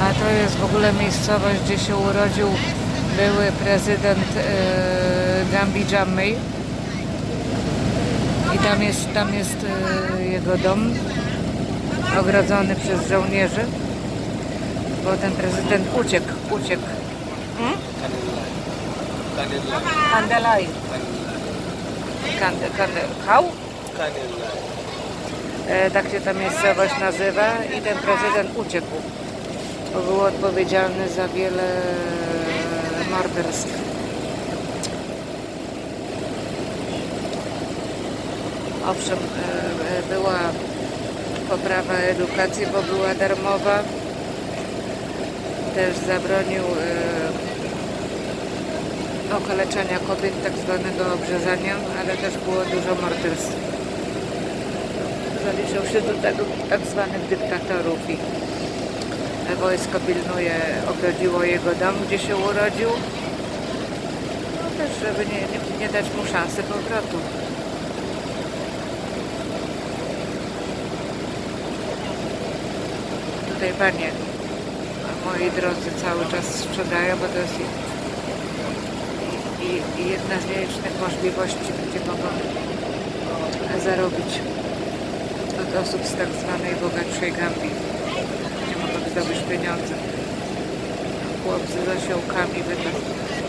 A to jest w ogóle miejscowość, gdzie się urodził były prezydent e, Gambii Jammeh. I tam jest, tam jest e, jego dom ogrodzony przez żołnierzy. Bo ten prezydent uciekł, uciekł. Hmm? Kandelaj. Kande, kande, how? Kanila. E, tak się ta miejscowość nazywa i ten prezydent uciekł, bo był odpowiedzialny za wiele morderstw. Owszem, e, e, była poprawa edukacji, bo była darmowa. Też zabronił e, okaleczania kobiet, tak zwanego obrzezania, ale też było dużo morderstw zaliczał się do tego tak zwanych dyktatorów wojsko pilnuje, ogrodziło jego dom, gdzie się urodził. No też, żeby nie, nie, nie dać mu szansy powrotu. Tutaj panie, moi drodzy, cały czas sprzedają, bo to jest i, i, jedna z nielicznych możliwości, gdzie mogą zarobić od osób z tak zwanej bogatszej Gambii, zdobyć pieniądze. Chłopcy z osiołkami, wypas-